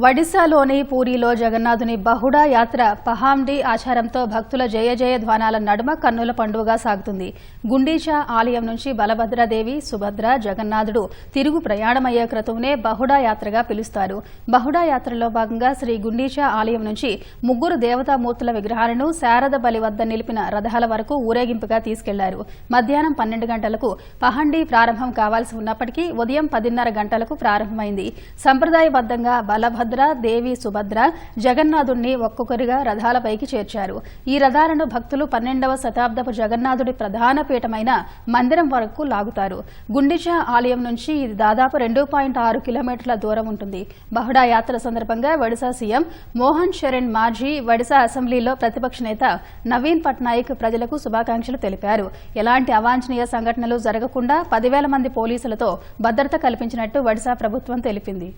ఒడిశాలోని పూరిలో జగన్నాథుని బహుడా యాత్ర పహాండి ఆచారంతో భక్తుల జయ జయ ధ్వానాల నడుమ కన్నుల పండుగగా సాగుతుంది. గుండీచా ఆలయం నుంచి బలభద్రదేవి సుభద్ర జగన్నాథుడు తిరుగు ప్రయాణమయ్యే క్రతువునే బహుడా యాత్రగా పిలుస్తారు. బహుడా యాత్రలో భాగంగా శ్రీ గుండీచా ఆలయం నుంచి ముగ్గురు దేవతామూర్తుల విగ్రహాలను శారద బలి వద్ద నిలిపిన రథాల వరకు ఊరేగింపుగా తీసుకెళ్ళారు. మధ్యాహ్నం పన్నెండు గంటలకు పహండి ప్రారంభం కావాల్సి ఉన్నప్పటికీ ఉదయం పదిన్నర గంటలకు ప్రారంభమైంది. సంప్రదాయబద్దంగా బలభద్ర దేవి సుభద్ర జగన్నాథుణ్ణి ఒక్కొక్కరిగా రథాలపైకి చేర్చారు. ఈ రథాలను భక్తులు పన్నెండవ శతాబ్దపు జగన్నాథుడి ప్రధాన పీఠమైన మందిరం వరకు లాగుతారు. గుండిచా ఆలయం నుంచి ఇది దాదాపు రెండు పాయింట్ ఆరు కిలోమీటర్ల దూరం ఉంటుంది. బహుడా యాత్ర సందర్భంగా ఒడిశా సీఎం మోహన్ శరణ్ మాఝీ ఒడిశా అసెంబ్లీలో ప్రతిపక్ష నేత నవీన్ పట్నాయక్ ప్రజలకు శుభాకాంక్షలు తెలిపారు. ఎలాంటి అవాంఛనీయ సంఘటనలు జరగకుండా పదివేల మంది పోలీసులతో భద్రత కల్పించినట్టు ఒడిశా ప్రభుత్వం తెలిపింది.